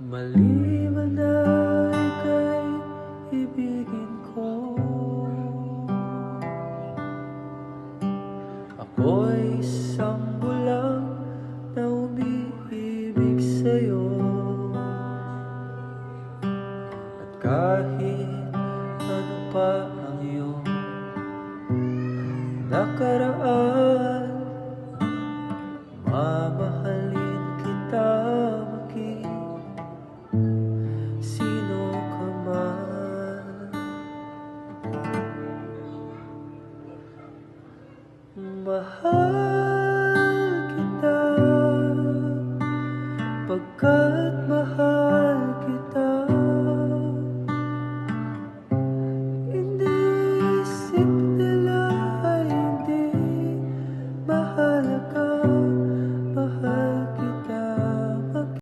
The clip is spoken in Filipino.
Maliban na ika'y ibigin ko. Ako'y isang bulang na umiibig sa'yo. At kahit ano pa ang iyong nakaraan Mamahalin Mahal kita. Pagkat mahal kita